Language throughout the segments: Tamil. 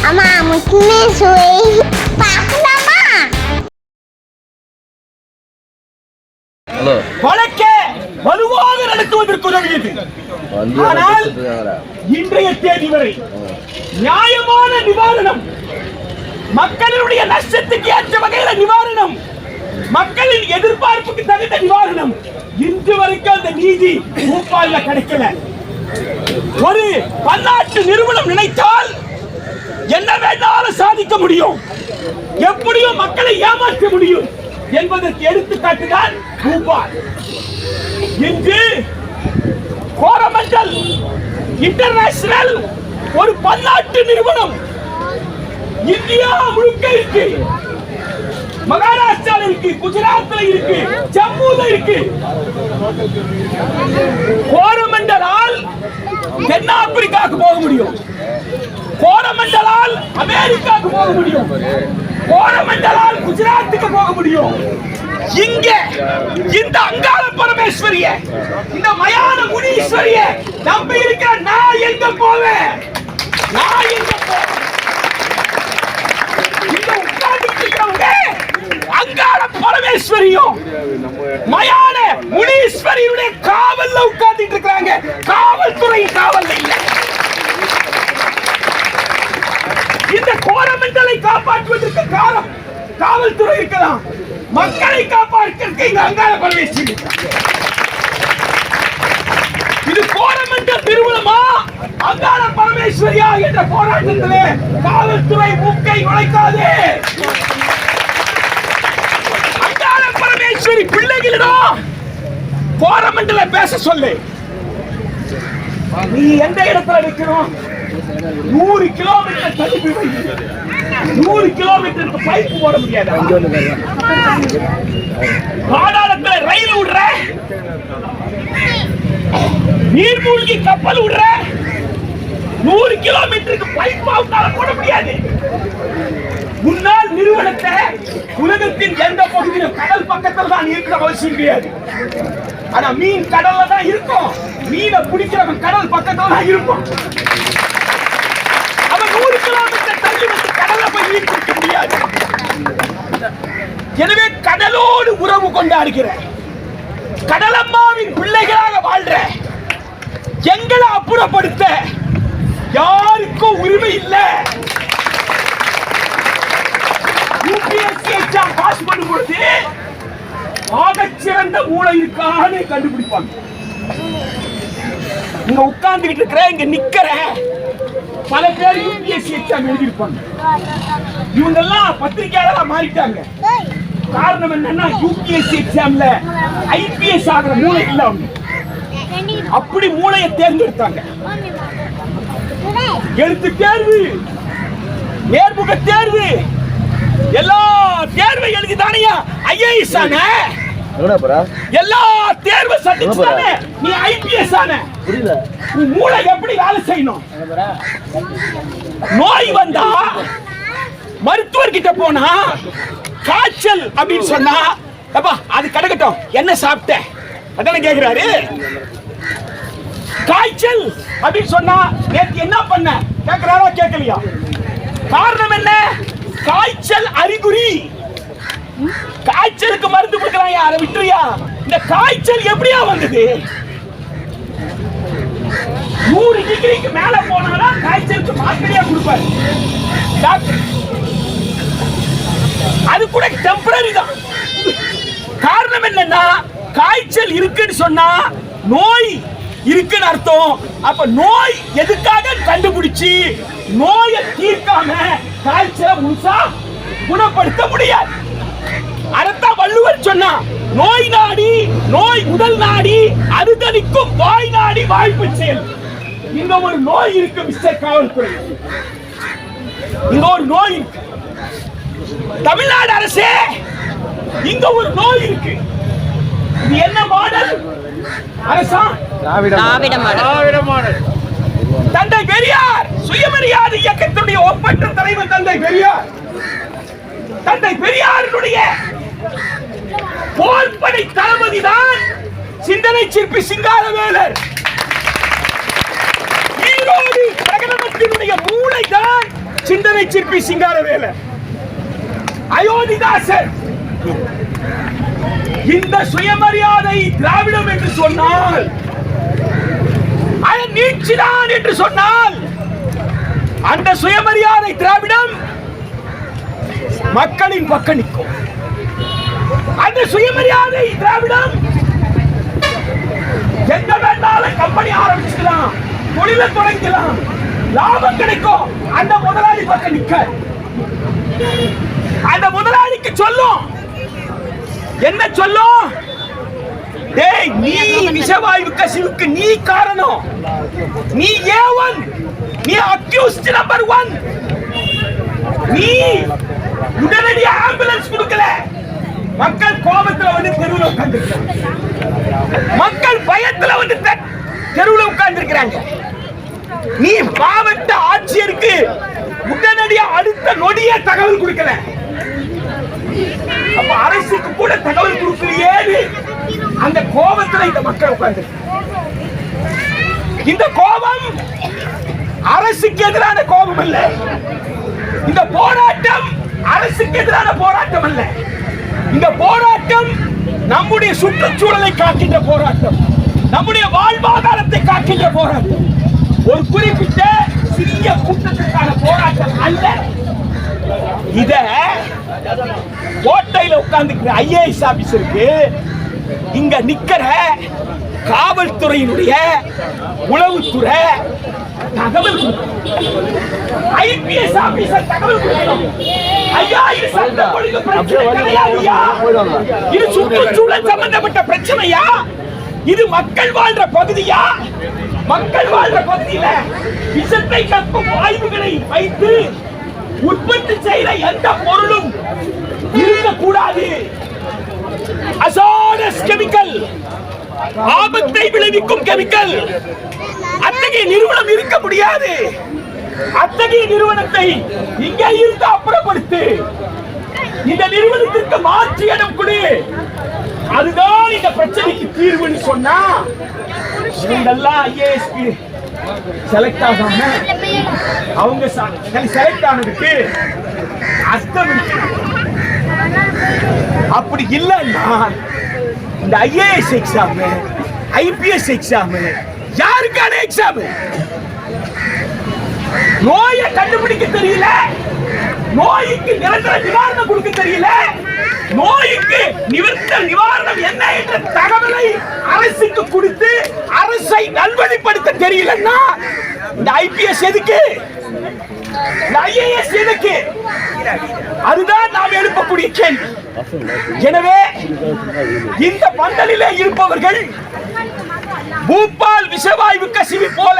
அம்மா முக்கியமே சுவை பார்க்கலாமா ஹலோ வழக்கே வலுவாக நடத்துவதற்கு உதவியது ஆனால் இன்றைய தேதி வரை நியாயமான நிவாரணம் மக்களுடைய நஷ்டத்துக்கு ஏற்ற வகையில நிவாரணம் மக்களின் எதிர்பார்ப்புக்கு தகுந்த நிவாரணம் இன்று வரைக்கும் அந்த நீதி பூப்பால்ல கிடைக்கல. ஒரு பன்னாட்டு நிறுவனம் நினைத்தால் என்ன வேண்டாலும் சாதிக்க முடியும். எப்படியும் மக்களை ஏமாற்ற முடியும் என்பதற்கு எடுத்துக்காட்டுதான் ரூபா இன்று கோரமண்டல் இன்டர்நேஷனல் ஒரு பன்னாட்டு நிறுவனம் இந்தியா முழுக்க இருக்கு. மகாராஷ்டிரால இருக்கு குஜராத்ல இருக்கு ஜம்முல இருக்கு. கோரமண்டலால் தென்னாப்பிரிக்காவுக்கு போக முடியும். கோரமண்டலால் அமெரிக்காவுக்கு போக முடியும். கோரமண்டலால் குஜராத்துக்கு போக முடியும். இங்கே இந்த அங்காள பரமேஸ்வரிய இந்த மயான முனீஸ்வரிய நம்ப இருக்கிற நான் எங்க போவேன் நான் எங்க போவேன் இங்க உட்கார்ந்து இருக்கிறவங்க அங்காள பரமேஸ்வரியும் மயான முனீஸ்வரியுடைய காவல்ல உட்கார்ந்துட்டு இருக்கிறாங்க. காவல்துறை காவல் இல்லை இந்த கோரமண்டலை காப்பாற்றுவதற்கு காலம் காவல்துறை இருக்கலாம். மக்களை காப்பாற்றுவதற்கு இந்த அங்காள பரமேஸ்வரி இது இது என்ற திருமணமா? அங்காள பரமேஸ்வரியா என்ற போராட்டத்திலே காவல்துறை மூக்கை நுழைக்காது. அங்காள பரமேஸ்வரி பிள்ளைகளிடம் கோரமண்டல பேச சொல்லு. நீ எந்த இடத்துல நிற்கணும்? நூறு கிலோமீட்டர் தள்ளி நூறு கிலோமீட்டருக்கு பைப் போட முடியாது? பாதாளத்துல ரயில் விடுற? நீர்மூழ்கி கப்பல் விடுற? நூறு கிலோமீட்டருக்கு பைப் அவுட்டால போட முடியாது. முன்னாள் நிறுவனத்தை உலகத்தின் எந்த பகுதியிலும் கடல் பக்கத்துல தான் இருக்கிற அவசியம் கிடையாது. ஆனா மீன் கடல்ல தான் இருக்கும். மீனை பிடிக்கிறவன் கடல் பக்கத்துல தான் இருக்கும் அவன் நூறு கிலோமீட்டர் தள்ளி வந்து கடல்ல போய் மீன் பிடிக்க முடியாது எனவே கடலோடு உறவு கொண்டாடுகிற கடலம்மாவின் பிள்ளைகளாக வாழ்ற எங்களை அப்புறப்படுத்த யாருக்கும் உரிமை இல்லை. யூபிஎஸ்சி எக்ஸாம் பாஸ் பண்ணும் பொழுது ஆகச்சிறந்த மூளை இருக்கான்னு கண்டுபிடிப்பாங்க. இங்க உட்கார்ந்துகிட்டு இருக்கிற இங்க நிக்கிற பல பேர் யூபிஎஸ்சி எக்ஸாம் எழுதியிருப்பாங்க. இவங்க எல்லாம் பத்திரிகையாளரா மாறிட்டாங்க. காரணம் என்னன்னா யூபிஎஸ்சி எக்ஸாம்ல ஐபிஎஸ் ஆகிற மூளை இல்ல அவங்க. அப்படி மூளையை தேர்ந்தெடுத்தாங்க. எழுத்து தேர்வு நேர்முக தேர்வு. எல்லா தேர்வை எழுதி தானையா ஐஏஎஸ் ஆன எல்லா தேர்வு சந்திச்சு தானே நீ ஐபிஎஸ் ஆன புரியல. உன் மூளை எப்படி வேலை செய்யணும்? நோய் வந்தா மருத்துவர் கிட்ட போனா காய்ச்சல் அப்படின்னு சொன்னா அப்பா அது கிடக்கட்டும். என்ன சாப்பிட்ட? அதானே கேக்குறாரு. காய்ச்சல் அப்படின்னு சொன்னா நேத்து என்ன பண்ண? கேக்குறாரா கேட்கலையா காரணம் என்ன? காய்ச்சல் அறிகுறி. காய்ச்சலுக்கு மருந்து கொடுக்கலாம் அதை விட்டுறியா? இந்த காய்ச்சல் எப்படியா வந்தது? நூறு டிகிரிக்கு மேல போனாலும் காய்ச்சலுக்கு மாத்திரையா கொடுப்பாரு. டாக்டர் அது கூட டெம்பரரி தான். காரணம் என்னன்னா காய்ச்சல் இருக்குன்னு சொன்னா நோய் இருக்குன்னு அர்த்தம். அப்ப நோய் எதுக்காக கண்டுபிடிச்சு நோயை தீர்க்காம காய்ச்சலை முழுசா குணப்படுத்த முடியாது. அதைத்தான் வள்ளுவர் சொன்னா நோய் நாடி நோய் உடல் நாடி அறுதலிக்கும் வாய் நாடி வாய்ப்பு செயல் இங்க ஒரு நோய் இருக்கு மிஸ்டர் காவல்துறை. இங்க ஒரு நோய் இருக்கு. தமிழ்நாடு அரசே இங்க ஒரு நோய் இருக்கு. இது என்ன மாடல்? அரசா? திராவிட மாடல். தந்தை பெரியார் சுயமரியாதை இயக்கத்துடைய ஒப்பற்ற தலைவர் தந்தை பெரியார். தந்தை பெரியாரினுடைய போர்ப்படை தளபதி தான் சிந்தனை சிற்பி சிங்காரவேலர். ஈரோடு பிரகடனத்தினுடைய மூளைதான் சிந்தனை சிற்பி சிங்காரவேலர். அயோத்திதாசர். இந்த சுயமரியாதை திராவிடம் என்று சொன்னால் அது நீட்சிதான் என்று சொன்னால் அந்த சுயமரியாதை திராவிடம் மக்களின் பக்கம் நிற்கும். அந்த சுயமரியாதை திராவிடம். எங்க வேண்டாலும் கம்பெனி ஆரம்பிச்சுக்கலாம். தொழில தொடங்கலாம் லாபம் கிடைக்கும். அந்த முதலாளி பக்கம் நிக்க. அந்த முதலாளிக்கு சொல்லும். என்ன சொல்லும்? டேய் நீ விஷவாயு கசிவுக்கு நீ காரணம். நீ ஏவன் நீ அக்யூஸ்ட் நம்பர் ஒன் நீ உடனடியாக ஆம்புலன்ஸ் கொடுக்கல. மக்கள் கோபத்துல வந்து தெருவில் உட்கார்ந்து மக்கள் பயத்துல வந்து தெருவில் உட்கார்ந்து இருக்கிறாங்க நீ மாவட்ட ஆட்சியருக்கு உடனடியா அடுத்த நொடிய தகவல் கொடுக்கல. அப்ப அரசுக்கு கூட தகவல் கொடுக்கலையே அந்த கோபத்துல இந்த மக்கள் உட்கார்ந்து இந்த கோபம் அரசுக்கு எதிரான கோபம் அல்ல. இந்த போராட்டம் அரசுக்கு எதிரான போராட்டம் அல்ல. இந்த போராட்டம் நம்முடைய சுற்றுச்சூழலை காக்கின்ற போராட்டம். நம்முடைய வாழ்வாதாரத்தை காக்கின்ற போராட்டம். ஒரு குறிப்பிட்ட சிறிய கூட்டத்திற்கான போராட்டம் அல்ல. இத கோட்டையில உட்கார்ந்துக்கிற ஐஏஎஸ் ஆபீஸருக்கு இங்க நிக்கிற காவல்துறையினுடைய உளவுத்துறை தகவல் ஐபிஎஸ் ஆபீசர் தகவல் ஐயா இது சட்ட ஒழுங்கு பிரச்சனை கிடையாதுயா? இது சுற்றுச்சூழல் சம்பந்தப்பட்ட பிரச்சனையா? இது மக்கள் வாழ்ற பகுதியா? மக்கள் வாழ்ற பகுதியில விஷத்தை கற்பும் ஆய்வுகளை வைத்து உற்பத்தி செய்யற எந்த பொருளும் இருக்கக்கூடாது அசானஸ் கெமிக்கல் ஆபத்தை விளைவிக்கும் கெமிக்கல். அத்தகைய நிறுவனம் இருக்க முடியாது. அத்தகைய நிறுவனத்தை இங்கே இருந்து அப்புறப்படுத்து. இந்த நிறுவனத்திற்கு மாற்றி இடம் கொடு. அதுதான் இந்த பிரச்சனைக்கு தீர்வுன்னு சொன்னா நீங்கெல்லாம் ஐஏஎஸ்பி செலக்ட் ஆகாம அவங்க செலக்ட் ஆனதுக்கு அர்த்தம் அப்படி இல்லைன்னா இந்த ஐஏஎஸ் எக்ஸாம் ஐபிஎஸ் எக்ஸாம் யாருக்கான எக்ஸாம் நோயை கண்டுபிடிக்க தெரியல. நோய்க்கு நிரந்தர நிவாரணம் கொடுக்க தெரியல. நோய்க்கு நிவர்த்த நிவாரணம் என்ன என்ற தகவலை அரசுக்கு கொடுத்து அரசை நல்வழிப்படுத்த தெரியலன்னா இந்த ஐபிஎஸ் எதுக்கு? இந்த ஐஏஎஸ் எதுக்கு? அதுதான் நாம் எழுப்பக்கூடிய கேள்வி. எனவே இந்த பந்தலிலே இருப்பவர்கள் பூப்பால் விஷவாயு கசிவு போல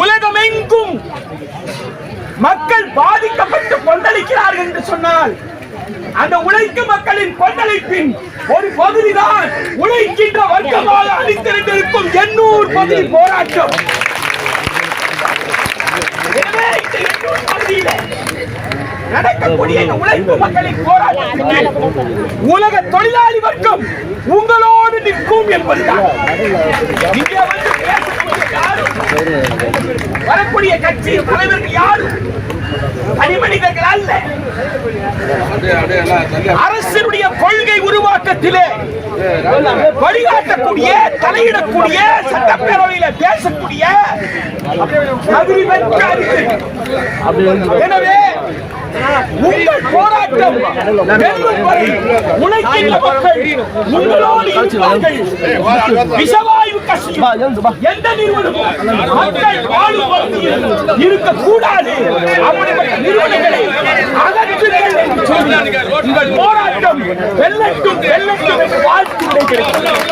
உலகமெங்கும் மக்கள் பாதிக்கப்பட்டு கொந்தளிக்கிறார்கள் என்று சொன்னால் அந்த உழைக்கும் மக்களின் கொந்தளிப்பின் ஒரு பகுதிதான் உழைக்கின்ற வர்க்கமாக அளித்திருந்திருக்கும் எண்ணூர் பகுதி போராட்டம். எனவே இந்த எண்ணூர் பகுதியில நடக்கக்கூடிய இந்த உழைப்பு மக்களின் போராட்டத்துக்கு உலக தொழிலாளி வர்க்கம் உங்களோடு நிற்கும் என்பதுதான். இங்கே வந்து வரக்கூடிய கட்சி தலைவர்கள் யாரும் தனி மனிதர்கள் அல்ல அரசினுடைய கொள்கை உருவாக்கத்திலே வழிகாட்டக்கூடிய தலையிடக்கூடிய சட்டப்பேரவையில பேசக்கூடிய. எனவே உங்கள் போராட்டம் வெல்லும் வரை உழைக்கின்ற மக்கள் உங்களோடு இருப்பார்கள். விஷவாயு கசியும் எந்த நிறுவனமும் இருக்கக்கூடாது. அப்படிப்பட்ட நிறுவனங்களை அகற்றுங்கள் என்று சொல்லி உங்கள் போராட்டம் வெல்லட்டும் வெல்லட்டும் என்று வாழ்த்து விடைபெறுகிறேன்